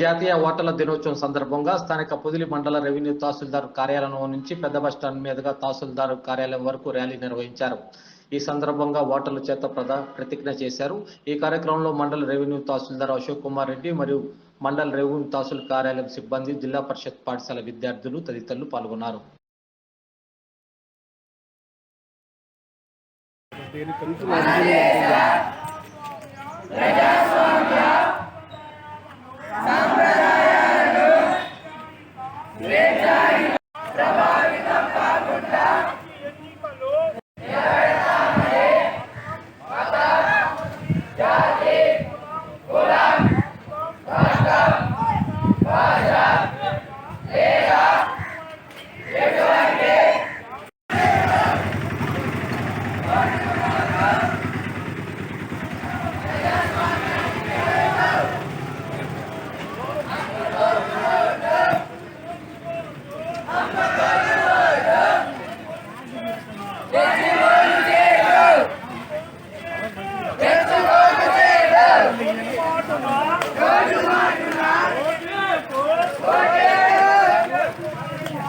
జాతీయ ఓటర్ల దినోత్సవం సందర్భంగా స్థానిక పొదిలి మండల రెవెన్యూ తహసీల్దార్ కార్యాలయం నుంచి పెద్ద బస్టాండ్ మీదుగా తహసీల్దార్ కార్యాలయం వరకు ర్యాలీ నిర్వహించారు. ఈ సందర్భంగా ఓటర్ల చేత ప్రధా ప్రతిజ్ఞ చేశారు. ఈ కార్యక్రమంలో మండల రెవెన్యూ తహసీల్దార్ అశోక్ కుమార్ రెడ్డి మరియు మండల రెవెన్యూ తహసీల్ కార్యాలయం సిబ్బంది జిల్లా పరిషత్ పాఠశాల విద్యార్థులు తదితరులు పాల్గొన్నారు.